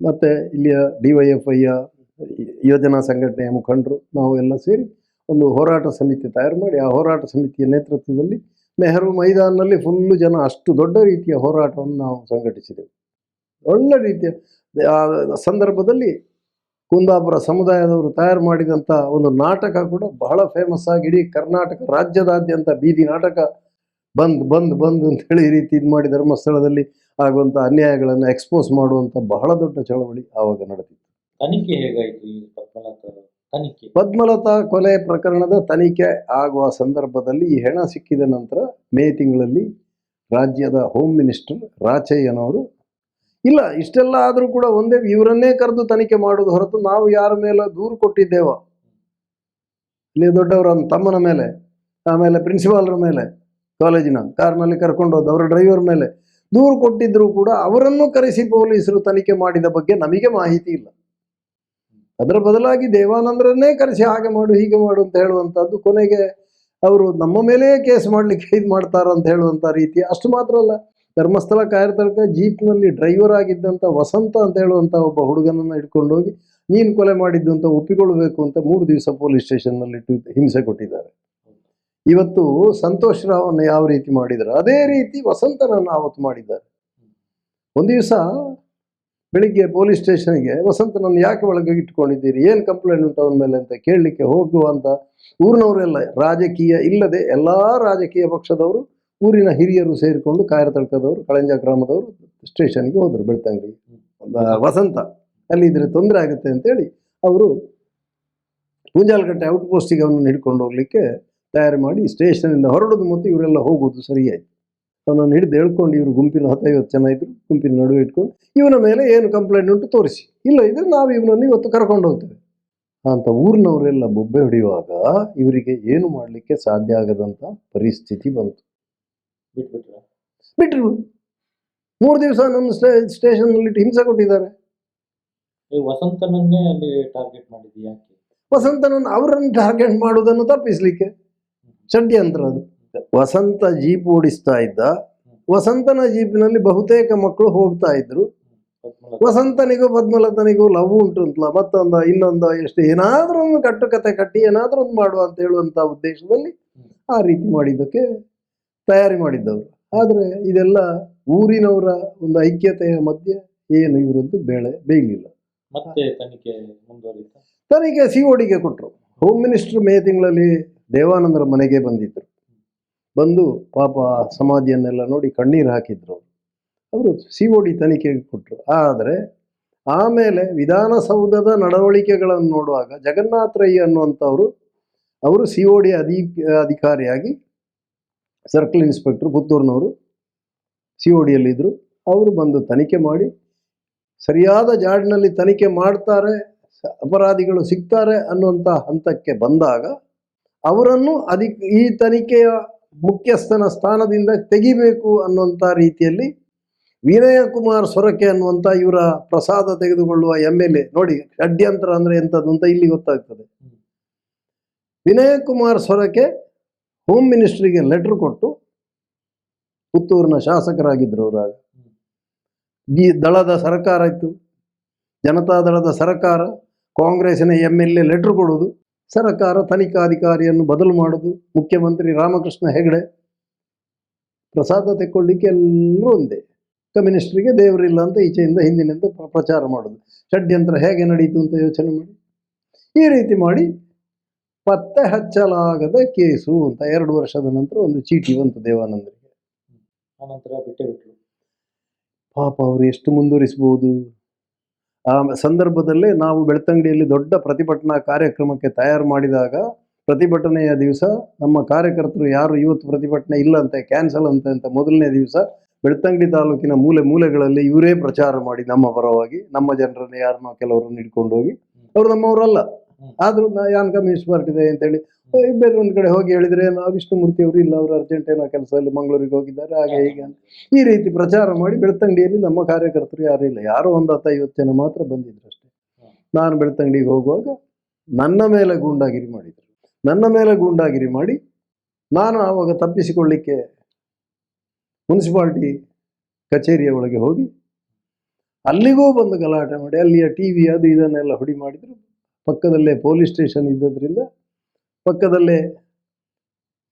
ಮತ್ತು ಇಲ್ಲಿಯ ಡಿ ವೈ ಎಫ್ ಐಯ ಯೋಜನಾ ಸಂಘಟನೆಯ ಮುಖಂಡರು ನಾವು ಎಲ್ಲ ಸೇರಿ ಒಂದು ಹೋರಾಟ ಸಮಿತಿ ತಯಾರು ಮಾಡಿ, ಆ ಹೋರಾಟ ಸಮಿತಿಯ ನೇತೃತ್ವದಲ್ಲಿ ನೆಹರು ಮೈದಾನಲ್ಲಿ ಫುಲ್ಲು ಜನ ಅಷ್ಟು ದೊಡ್ಡ ರೀತಿಯ ಹೋರಾಟವನ್ನು ನಾವು ಸಂಘಟಿಸಿದೆವು. ಒಳ್ಳೆ ರೀತಿಯ ಸಂದರ್ಭದಲ್ಲಿ ಕುಂದಾಪುರ ಸಮುದಾಯದವರು ತಯಾರು ಮಾಡಿದಂಥ ಒಂದು ನಾಟಕ ಕೂಡ ಬಹಳ ಫೇಮಸ್ ಆಗಿ ಇಡೀ ಕರ್ನಾಟಕ ರಾಜ್ಯದಾದ್ಯಂತ ಬೀದಿ ನಾಟಕ ಬಂದ್ ಬಂದ್ ಬಂದ್ ಅಂತೇಳಿ ಈ ರೀತಿ ಇದು ಮಾಡಿ ಧರ್ಮಸ್ಥಳದಲ್ಲಿ ಆಗುವಂಥ ಅನ್ಯಾಯಗಳನ್ನು ಎಕ್ಸ್ಪೋಸ್ ಮಾಡುವಂಥ ಬಹಳ ದೊಡ್ಡ ಚಳವಳಿ ಆವಾಗ ನಡೆದಿತ್ತು. ತನಿಖೆ ಹೇಗಾಯಿತು ಪದ್ಮಲತಾ ಕೊಲೆ ಪ್ರಕರಣದ ತನಿಖೆ ಆಗುವ ಸಂದರ್ಭದಲ್ಲಿ ಈ ಹೆಣ ಸಿಕ್ಕಿದ ನಂತರ ಮೇ ತಿಂಗಳಲ್ಲಿ ರಾಜ್ಯದ ಹೋಮ್ ಮಿನಿಸ್ಟರ್ ರಾಚಯ್ಯನವರು, ಇಲ್ಲ, ಇಷ್ಟೆಲ್ಲ ಆದರೂ ಕೂಡ ಒಂದೇ ಇವರನ್ನೇ ಕರೆದು ತನಿಖೆ ಮಾಡೋದು ಹೊರತು ನಾವು ಯಾರ ಮೇಲೆ ದೂರು ಕೊಟ್ಟಿದ್ದೇವೋ? ಇಲ್ಲಿ ದೊಡ್ಡವರ ತಮ್ಮನ ಮೇಲೆ, ಆಮೇಲೆ ಪ್ರಿನ್ಸಿಪಾಲ್ರ ಮೇಲೆ, ಕಾಲೇಜಿನ ಕಾರ್ನಲ್ಲಿ ಕರ್ಕೊಂಡು ಹೋದ ಅವರ ಡ್ರೈವರ್ ಮೇಲೆ ದೂರು ಕೊಟ್ಟಿದ್ರು ಕೂಡ ಅವರನ್ನು ಕರೆಸಿ ಪೊಲೀಸರು ತನಿಖೆ ಮಾಡಿದ ಬಗ್ಗೆ ನಮಗೆ ಮಾಹಿತಿ ಇಲ್ಲ. ಅದರ ಬದಲಾಗಿ ದೇವಾನಂದರನ್ನೇ ಕರೆಸಿ ಹಾಗೆ ಮಾಡು, ಹೀಗೆ ಮಾಡು ಅಂತ ಹೇಳುವಂಥದ್ದು ಕೊನೆಗೆ ಅವರು ನಮ್ಮ ಮೇಲೆಯೇ ಕೇಸ್ ಮಾಡಲಿಕ್ಕೆ ಇದು ಮಾಡ್ತಾರ ಅಂತ ಹೇಳುವಂಥ ರೀತಿ. ಅಷ್ಟು ಮಾತ್ರ ಅಲ್ಲ, ಧರ್ಮಸ್ಥಳ ಕಾರ್ಯತರ್ಕ ಜೀಪ್ನಲ್ಲಿ ಡ್ರೈವರ್ ಆಗಿದ್ದಂಥ ವಸಂತ ಅಂತ ಹೇಳುವಂಥ ಒಬ್ಬ ಹುಡುಗನನ್ನು ಹಿಡ್ಕೊಂಡು ಹೋಗಿ, ನೀನು ಕೊಲೆ ಮಾಡಿದ್ದು ಅಂತ ಒಪ್ಪಿಕೊಳ್ಳಬೇಕು ಅಂತ ಮೂರು ದಿವಸ ಪೊಲೀಸ್ ಸ್ಟೇಷನ್ನಲ್ಲಿ ಇಟ್ಟು ಹಿಂಸೆ ಕೊಟ್ಟಿದ್ದಾರೆ. ಇವತ್ತು ಸಂತೋಷ್ ರಾವನ್ನು ಯಾವ ರೀತಿ ಮಾಡಿದ್ರು, ಅದೇ ರೀತಿ ವಸಂತನನ್ನು ಆವತ್ತು ಮಾಡಿದ್ದಾರೆ. ಒಂದು ದಿವಸ ಬೆಳಿಗ್ಗೆ ಪೊಲೀಸ್ ಸ್ಟೇಷನ್ಗೆ, ವಸಂತನನ್ನು ಯಾಕೆ ಒಳಗೆ ಇಟ್ಕೊಂಡಿದ್ದೀರಿ ಏನು ಕಂಪ್ಲೇಂಟ್ ಉಂಟು ಅವನ ಮೇಲೆ? ಅಂತ ಕೇಳಲಿಕ್ಕೆ ಹೋಗುವಂಥ ಊರಿನವರೆಲ್ಲ ರಾಜಕೀಯ ಇಲ್ಲದೆ ಎಲ್ಲ ರಾಜಕೀಯ ಪಕ್ಷದವರು, ಊರಿನ ಹಿರಿಯರು ಸೇರಿಕೊಂಡು ಕಾರ್ಯತಳಕದವರು ಕಳಂಜ ಗ್ರಾಮದವರು ಸ್ಟೇಷನ್ಗೆ ಹೋದರು, ಬೆಳ್ತಂಗಡಿ. ವಸಂತ, ಅಲ್ಲಿ ಇದ್ರೆ ತೊಂದರೆ ಆಗುತ್ತೆ ಅಂತೇಳಿ ಅವರು ಪೂಂಜಾಲಕಟ್ಟೆ ಔಟ್ ಪೋಸ್ಟಿಗೆ ಅವನನ್ನು ಹಿಡ್ಕೊಂಡು ಹೋಗ್ಲಿಕ್ಕೆ ತಯಾರಿ ಮಾಡಿ ಸ್ಟೇಷನಿಂದ ಹೊರಡೋದು ಮತ್ತು ಇವರೆಲ್ಲ ಹೋಗೋದು ಸರಿಯಾಯಿತು. ಅವನನ್ನು ಹಿಡಿದು ಹೇಳ್ಕೊಂಡು ಇವರು ಗುಂಪಿನ ಹತ್ತೈವತ್ತು ಜನ ಇದ್ರು ಗುಂಪಿನ ನಡುವೆ ಇಟ್ಕೊಂಡು ಇವನ ಮೇಲೆ ಏನು ಕಂಪ್ಲೇಂಟ್ ಉಂಟು ತೋರಿಸಿ. ಇಲ್ಲ ಇದ್ರೆ ನಾವು ಇವನನ್ನು ಇವತ್ತು ಕರ್ಕೊಂಡು ಹೋಗ್ತೇವೆ. ಅಂತ ಊರಿನವರೆಲ್ಲ ಬೊಬ್ಬೆ ಹೊಡೆಯುವಾಗ ಇವರಿಗೆ ಏನು ಮಾಡಲಿಕ್ಕೆ ಸಾಧ್ಯ ಆಗದಂಥ ಪರಿಸ್ಥಿತಿ ಬಂತು. ಬಿಟ್ಬಿಟ್ರ? ಬಿಟ್ರು. ಮೂರು ದಿವಸ ನನ್ನ ಸ್ಟೇ ಸ್ಟೇಷನ್ನಲ್ಲಿ ಹಿಂಸೆ ಕೊಟ್ಟಿದ್ದಾರೆ. ವಸಂತನನ್ನೇ ಅಲ್ಲಿ ಟಾರ್ಗೆಟ್ ಮಾಡಿದ್ದು ಯಾಕೆ? ವಸಂತನನ್ನು ಅವರನ್ನು ಟಾರ್ಗೆಟ್ ಮಾಡುವುದನ್ನು ತಪ್ಪಿಸಲಿಕ್ಕೆ ಷಡ್ಯಂತ್ರ ಅದು. ವಸಂತ ಜೀಪ್ ಓಡಿಸ್ತಾ ಇದ್ದ. ವಸಂತನ ಜೀಪಿನಲ್ಲಿ ಬಹುತೇಕ ಮಕ್ಕಳು ಹೋಗ್ತಾ ಇದ್ರು. ವಸಂತನಿಗೂ ಪದ್ಮಲತನಿಗೂ ಲವ್ ಉಂಟು ಅಂತಲ್ಲ ಮತ್ತೊಂದು ಇನ್ನೊಂದು ಎಷ್ಟು ಏನಾದರೂ ಒಂದು ಕಟ್ಟುಕತೆ ಕಟ್ಟಿ ಏನಾದರೂ ಒಂದು ಮಾಡುವ ಅಂತ ಹೇಳುವಂತ ಉದ್ದೇಶದಲ್ಲಿ ಆ ರೀತಿ ಮಾಡಿದ್ದಕ್ಕೆ ತಯಾರಿ ಮಾಡಿದ್ದವರು. ಆದರೆ ಇದೆಲ್ಲ ಊರಿನವರ ಒಂದು ಐಕ್ಯತೆಯ ಮಧ್ಯೆ ಏನು ಇವರದ್ದು ಬೇಳೆ ಬೇಯಲಿಲ್ಲ. ಮತ್ತೆ ತನಿಖೆ ಮುಂದುವರಿತ ತನಿಖೆ ಸಿ ಒಡಿಗೆ ಕೊಟ್ಟರು ಹೋಮ್ ಮಿನಿಸ್ಟರ್ ಮೇ ತಿಂಗಳಲ್ಲಿ ದೇವಾನಂದರ ಮನೆಗೆ ಬಂದಿದ್ದರು ಬಂದು ಪಾಪ ಸಮಾಧಿಯನ್ನೆಲ್ಲ ನೋಡಿ ಕಣ್ಣೀರು ಹಾಕಿದ್ರು ಅವರು. ಸಿ ಒ ಡಿ ತನಿಖೆಗೆ ಕೊಟ್ಟರು ಆದರೆ ಆಮೇಲೆ ವಿಧಾನಸೌಧದ ನಡವಳಿಕೆಗಳನ್ನು ನೋಡುವಾಗ ಜಗನ್ನಾಥ ರೈ ಅನ್ನುವಂಥವರು, ಅವರು ಸಿ ಒ ಡಿ ಅಧಿ, ಅಧಿಕಾರಿಯಾಗಿ ಸರ್ಕಲ್ ಇನ್ಸ್ಪೆಕ್ಟರ್ ಪುತ್ತೂರಿನವರು ಸಿ ಒ ಡಿಯಲ್ಲಿದ್ದರು ಅವರು ಬಂದು ತನಿಖೆ ಮಾಡಿ, ಸರಿಯಾದ ಜಾಡಿನಲ್ಲಿ ತನಿಖೆ ಮಾಡ್ತಾರೆ ಅಪರಾಧಿಗಳು ಸಿಗ್ತಾರೆ ಅನ್ನುವಂಥ ಹಂತಕ್ಕೆ ಬಂದಾಗ ಅವರನ್ನು ಅಧಿಕ, ಈ ತನಿಖೆಯ ಮುಖ್ಯಸ್ಥನ ಸ್ಥಾನದಿಂದ ತೆಗಿಬೇಕು ಅನ್ನುವಂಥ ರೀತಿಯಲ್ಲಿ ವಿನಯ ಕುಮಾರ್ ಸೊರಕೆ ಅನ್ನುವಂಥ ಇವರ ಪ್ರಸಾದ ತೆಗೆದುಕೊಳ್ಳುವ ಎಂ ಎಲ್ ಎ ನೋಡಿ, ಷಡ್ಯಂತರ ಅಂದರೆ ಎಂಥದ್ದು ಅಂತ ಇಲ್ಲಿ ಗೊತ್ತಾಗ್ತದೆ. ವಿನಯ ಕುಮಾರ್ ಸೊರಕೆ ಹೋಮ್ ಮಿನಿಸ್ಟ್ರಿಗೆ ಲೆಟರ್ ಕೊಟ್ಟು ಪುತ್ತೂರಿನ ಶಾಸಕರಾಗಿದ್ದರು ಅವರಾಗ. ಈ ದಳದ ಸರ್ಕಾರ ಇತ್ತು. ಜನತಾದಳದ ಸರ್ಕಾರ, ಕಾಂಗ್ರೆಸ್ಸಿನ ಎಂ ಎಲ್ ಎ ಲೆಟ್ರ್ ಕೊಡೋದು ಸರ್ಕಾರ ತನಿಖಾಧಿಕಾರಿಯನ್ನು ಬದಲು ಮಾಡೋದು ಮುಖ್ಯಮಂತ್ರಿ ರಾಮಕೃಷ್ಣ ಹೆಗಡೆ ಪ್ರಸಾದ ತೆಕ್ಕೊಳ್ಳಿಕ್ಕೆ ಎಲ್ಲರೂ ಒಂದೇ. ಕಮ್ಯುನಿಸ್ಟ್ರಿಗೆ ದೇವರಿಲ್ಲ ಅಂತ ಈಚೆಯಿಂದ ಹಿಂದಿನಿಂದ ಪ್ರ- ಪ್ರಚಾರ ಮಾಡೋದು. ಷಡ್ಯಂತ್ರ ಹೇಗೆ ನಡೀತು ಅಂತ ಯೋಚನೆ ಮಾಡಿ. ಈ ರೀತಿ ಮಾಡಿ ಪತ್ತೆ ಹಚ್ಚಲಾಗದ ಕೇಸು ಅಂತ ಎರಡು ವರ್ಷದ ನಂತರ ಒಂದು ಚೀಟಿ ಬಂತು ದೇವಾನಂದರಿಗೆ. ಆನಂತರ ಬಿಟ್ಟೆ ಬಿಟ್ರು. ಪಾಪ ಅವರು ಎಷ್ಟು ಮುಂದುವರಿಸಬಹುದು ಆ ಸಂದರ್ಭದಲ್ಲೇ ನಾವು ಬೆಳ್ತಂಗಡಿಯಲ್ಲಿ ದೊಡ್ಡ ಪ್ರತಿಭಟನಾ ಕಾರ್ಯಕ್ರಮಕ್ಕೆ ತಯಾರು ಮಾಡಿದಾಗ ಪ್ರತಿಭಟನೆಯ ದಿವಸ ನಮ್ಮ ಕಾರ್ಯಕರ್ತರು ಯಾರು ಇವತ್ತು ಪ್ರತಿಭಟನೆ ಇಲ್ಲ ಅಂತ ಕ್ಯಾನ್ಸಲ್ ಅಂತ ಅಂತ ಮೊದಲನೇ ದಿವಸ ಬೆಳ್ತಂಗಡಿ ತಾಲೂಕಿನ ಮೂಲೆ ಮೂಲೆಗಳಲ್ಲಿ ಇವರೇ ಪ್ರಚಾರ ಮಾಡಿ ನಮ್ಮ ಪರವಾಗಿ ನಮ್ಮ ಜನರನ್ನು ಯಾರನ್ನೋ ಕೆಲವರನ್ನು ಹಿಡ್ಕೊಂಡು ಹೋಗಿ. ಅವರು ನಮ್ಮವರಲ್ಲ. ಆದರೂ ನಾ ಯಾನ್ ಕಮ್ಯುನಿಸ್ಟ್ ಪಾರ್ಟಿದೆ ಅಂತೇಳಿ ಬೇರೆ ಒಂದು ಕಡೆ ಹೋಗಿ ಹೇಳಿದ್ರೆ ನಾವು ವಿಷ್ಣುಮೂರ್ತಿ ಅವರು ಇಲ್ಲ ಅವರು ಅರ್ಜೆಂಟ್ ಏನೋ ಕೆಲಸದಲ್ಲಿ ಮಂಗಳೂರಿಗೆ ಹೋಗಿದ್ದಾರೆ ಹಾಗೆ ಹೀಗೆ ಅಂತ. ಈ ರೀತಿ ಪ್ರಚಾರ ಮಾಡಿ ಬೆಳ್ತಂಗಡಿಯಲ್ಲಿ ನಮ್ಮ ಕಾರ್ಯಕರ್ತರು ಯಾರು ಇಲ್ಲ. ಯಾರೋ ಒಂದು ಹತ್ತು ಐವತ್ತು ಜನ ಮಾತ್ರ ಬಂದಿದ್ರು ಅಷ್ಟೇ. ನಾನು ಬೆಳ್ತಂಗಡಿಗೆ ಹೋಗುವಾಗ ನನ್ನ ಮೇಲೆ ಗೂಂಡಾಗಿರಿ ಮಾಡಿದರು. ನನ್ನ ಮೇಲೆ ಗೂಂಡಾಗಿರಿ ಮಾಡಿ ನಾನು ಆವಾಗ ತಪ್ಪಿಸಿಕೊಳ್ಳಿಕ್ಕೆ ಮುನ್ಸಿಪಾಲ್ಟಿ ಕಚೇರಿಯ ಒಳಗೆ ಹೋಗಿ ಅಲ್ಲಿಗೂ ಬಂದು ಗಲಾಟೆ ಮಾಡಿ ಅಲ್ಲಿಯ ಟಿ ವಿ ಅದು ಇದನ್ನೆಲ್ಲ ಹುಡಿ ಮಾಡಿದರು. ಪಕ್ಕದಲ್ಲೇ ಪೊಲೀಸ್ ಸ್ಟೇಷನ್ ಇದ್ದದ್ರಿಂದ ಪಕ್ಕದಲ್ಲೇ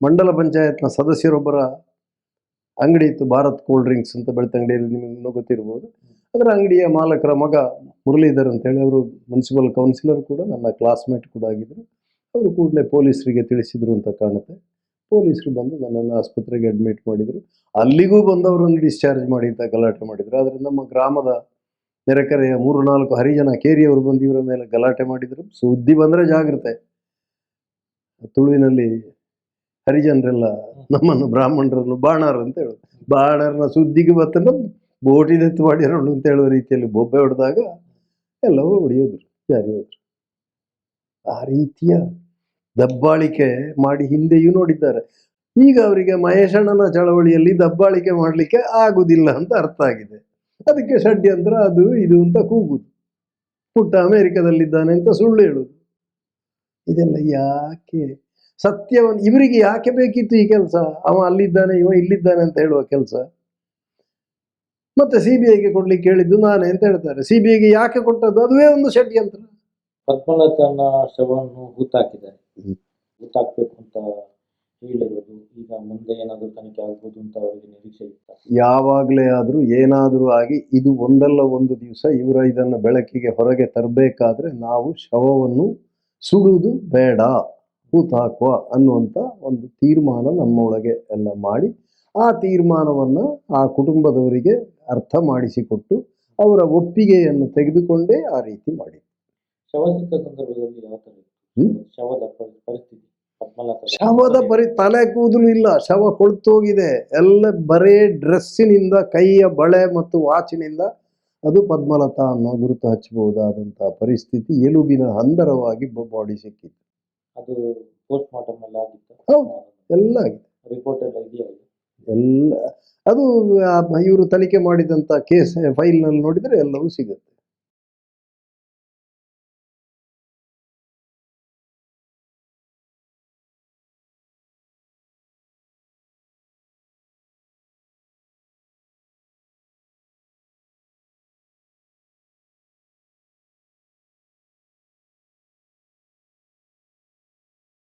ಮಂಡಲ ಪಂಚಾಯತ್ನ ಸದಸ್ಯರೊಬ್ಬರ ಅಂಗಡಿ ಇತ್ತು, ಭಾರತ್ ಕೂಲ್ ಡ್ರಿಂಕ್ಸ್ ಅಂತ ಬೆಳ್ತಂಗಡಿಯಲ್ಲಿ ನಿಮಗೆ ಗೊತ್ತಿರ್ಬೋದು. ಅದರ ಅಂಗಡಿಯ ಮಾಲಕರ ಮಗ ಮುರಳೀಧರ್ ಅಂತೇಳಿ ಅವರು ಮುನ್ಸಿಪಲ್ ಕೌನ್ಸಿಲರ್ ಕೂಡ, ನನ್ನ ಕ್ಲಾಸ್ಮೇಟ್ ಕೂಡ ಆಗಿದ್ದರು. ಅವರು ಕೂಡಲೇ ಪೊಲೀಸರಿಗೆ ತಿಳಿಸಿದ್ರು ಅಂತ ಕಾಣುತ್ತೆ. ಪೊಲೀಸರು ಬಂದು ನನ್ನನ್ನು ಆಸ್ಪತ್ರೆಗೆ ಅಡ್ಮಿಟ್ ಮಾಡಿದರು. ಅಲ್ಲಿಗೂ ಬಂದವರನ್ನು ಡಿಸ್ಚಾರ್ಜ್ ಮಾಡಿ ಅಂತ ಗಲಾಟೆ ಮಾಡಿದರು. ಆದರೆ ನಮ್ಮ ಗ್ರಾಮದ ನೆರೆಕರೆಯ ಮೂರು ನಾಲ್ಕು ಹರಿಜನ ಕೇರಿಯವರು ಬಂದು ಇವರ ಮೇಲೆ ಗಲಾಟೆ ಮಾಡಿದರು. ಸುದ್ದಿ ಬಂದರೆ ಜಾಗ್ರತೆ ತುಳುವಿನಲ್ಲಿ ಹರಿಜನರೆಲ್ಲ ನಮ್ಮನ್ನು ಬ್ರಾಹ್ಮಣರನ್ನು ಬಾಣಾರ್ ಅಂತ ಹೇಳೋದು. ಬಾಣರ್ನ ಸುದ್ದಿಗೆ ಬತ್ತನ ಬೋಟಿದೆತ್ತು ಮಾಡಿರೋಣ ಅಂತ ಹೇಳುವ ರೀತಿಯಲ್ಲಿ ಬೊಬ್ಬೆ ಹೊಡೆದಾಗ ಎಲ್ಲವೂ ಹೊಡೆಯೋದ್ರು ಜಾರಿ ಹೋದ್ರು. ಆ ರೀತಿಯ ದಬ್ಬಾಳಿಕೆ ಮಾಡಿ ಹಿಂದೆಯೂ ನೋಡಿದ್ದಾರೆ. ಈಗ ಅವರಿಗೆ ಮಹೇಶಣ್ಣನ ಚಳವಳಿಯಲ್ಲಿ ದಬ್ಬಾಳಿಕೆ ಮಾಡಲಿಕ್ಕೆ ಆಗುದಿಲ್ಲ ಅಂತ ಅರ್ಥ ಆಗಿದೆ. ಅದಕ್ಕೆ ಷಡ್ಯಂತ್ರ ಅದು ಇದು ಅಂತ ಕೂಗುದು. ಪುಟ್ಟ ಅಮೆರಿಕದಲ್ಲಿದ್ದಾನೆ ಅಂತ ಸುಳ್ಳು ಹೇಳುದು. ಇದೆಲ್ಲ ಯಾಕೆ? ಸತ್ಯವನ್ನು ಇವರಿಗೆ ಯಾಕೆ ಬೇಕಿತ್ತು ಈ ಕೆಲಸ? ಅವ ಅಲ್ಲಿದ್ದಾನೆ ಇವ ಇಲ್ಲಿದ್ದಾನೆ ಅಂತ ಹೇಳುವ ಕೆಲಸ. ಮತ್ತೆ ಸಿ ಬಿ ಐಗೆ ಕೊಡ್ಲಿಕ್ಕೆ ಹೇಳಿದ್ದು ನಾನೇ ಅಂತ ಹೇಳ್ತಾರೆ. ಸಿ ಬಿ ಐಗೆ ಯಾಕೆ ಕೊಟ್ಟದ್ದು? ಅದುವೇ ಒಂದು ಷಡ್ಯಂತ್ರ ಪದ್ಮಲತನ ಶವವನ್ನು ಹೂತಾಕಿದ್ದಾರೆ. ಹೂತಾಕ್ಬೇಕು ಅಂತ ಹೇಳಿರೋದು ಈಗ ಮುಂದೆ ಏನಾದರೂ ತನಿಖೆ ಆಗ್ಬೋದು ಅಂತ ಅವರಿಗೆ ನಿರೀಕ್ಷೆ ಇತ್ತ? ಯಾವಾಗಲೇ ಆದರೂ ಏನಾದರೂ ಆಗಿ ಇದು ಒಂದಲ್ಲ ಒಂದು ದಿವಸ ಇವರ ಇದನ್ನು ಬೆಳಕಿಗೆ ಹೊರಗೆ ತರಬೇಕಾದ್ರೆ ನಾವು ಶವವನ್ನು ಸುಡುವುದು ಬೇಡ ಹೂತಾಕುವ ಅನ್ನುವಂಥ ಒಂದು ತೀರ್ಮಾನ ನಮ್ಮ ಒಳಗೆ ಎಲ್ಲ ಮಾಡಿ ಆ ತೀರ್ಮಾನವನ್ನು ಆ ಕುಟುಂಬದವರಿಗೆ ಅರ್ಥ ಮಾಡಿಸಿಕೊಟ್ಟು ಅವರ ಒಪ್ಪಿಗೆಯನ್ನು ತೆಗೆದುಕೊಂಡೇ ಆ ರೀತಿ ಮಾಡಿ. ಶವ ಸಿಕ್ಕ ಸಂದರ್ಭದಲ್ಲಿ ಯಾವ ತರ ಶವದ ಪರಿಸ್ಥಿತಿ ಶವದ ಪರಿ ತಲೆ ಕೂದಲು ಇಲ್ಲ ಶವ ಕೊಳ್ತೋಗಿದೆ ಎಲ್ಲ ಬರೇ ಡ್ರೆಸ್ಸಿನಿಂದ ಕೈಯ ಬಳೆ ಮತ್ತು ವಾಚಿನಿಂದ ಅದು ಪದ್ಮಲತಾ ಅನ್ನೋ ಗುರುತು ಹಚ್ಚಬಹುದಾದಂತಹ ಪರಿಸ್ಥಿತಿ ಎಲುಬಿನ ಹಂದರವಾಗಿ ಬಾಡಿ ಸಿಕ್ಕಿತ್ತು ಅದು ಪೋಸ್ಟ್ ಮಾರ್ಟಮ್ ಎಲ್ಲ ಆಗಿತ್ತು ಹೌದು. ಎಲ್ಲ ಆಗಿದೆ ರಿಪೋರ್ಟ್ ಎಲ್ಲ ಇದೆಯಾ? ಎಲ್ಲ ಅದು ಇವರು ತನಿಖೆ ಮಾಡಿದಂಥ ಕೇಸ್ ಫೈಲ್ನಲ್ಲಿ ನೋಡಿದ್ರೆ ಎಲ್ಲವೂ ಸಿಗುತ್ತೆ